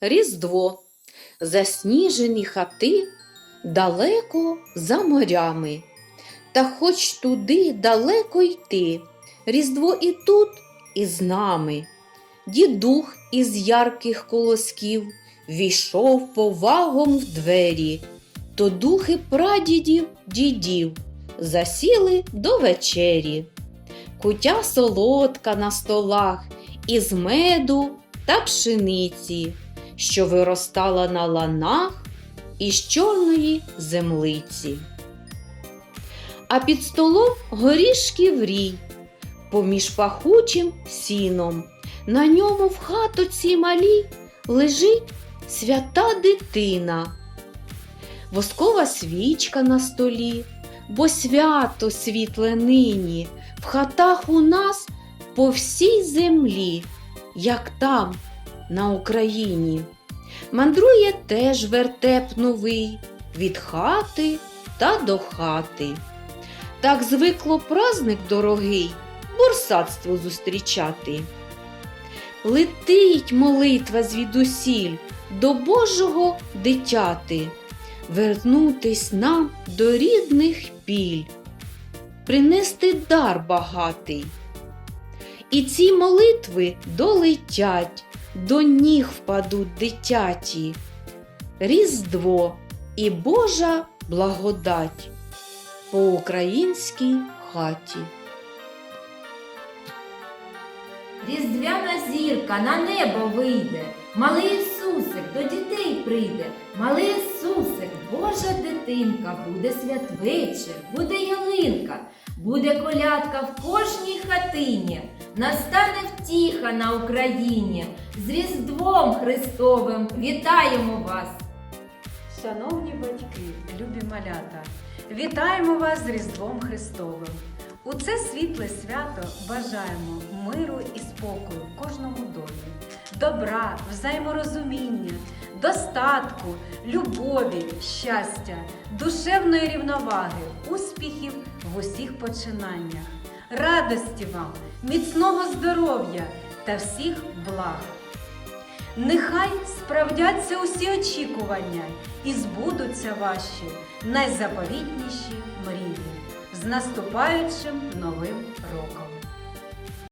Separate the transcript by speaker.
Speaker 1: Різдво. Засніжені хати далеко за морями. Та хоч туди далеко йти, Різдво і тут, і з нами. Дідух із ярких колосків війшов повагом в двері, то духи прадідів, дідів засіли до вечері. Кутя солодка на столах із меду та пшениці, що виростала на ланах із чорної землиці. А під столом горішки врій, поміж пахучим сіном. На ньому в хатоці малій лежить свята дитина. Воскова свічка на столі, бо свято світле нині, в хатах у нас по всій землі, як там, на Україні. Мандрує теж вертеп новий від хати та до хати. Так звикло праздник дорогий, бурсатство зустрічати. Летить молитва звідусіль до Божого дитяти, вернутись нам до рідних піль, принести дар багатий. І ці молитви долетять, до ніг впадуть дитяті, Різдво і Божа благодать по українській хаті.
Speaker 2: Різдвяна зірка на небо вийде, малий Ісусик до дітей прийде, малий Ісусик, Божа дитинка, буде святвечір, буде ялинка, буде колядка в кожній хатині, настане втіха на Україні. З Різдвом Христовим вітаємо вас!
Speaker 3: Шановні батьки, любі малята, вітаємо вас з Різдвом Христовим. У це світле свято бажаємо миру і спокою в кожному домі, добра, взаєморозуміння, достатку, любові, щастя, душевної рівноваги, успіхів в усіх починаннях, радості вам, міцного здоров'я та всіх благ. Нехай справдяться усі очікування і збудуться ваші найзаповітніші мрії з наступаючим новим роком.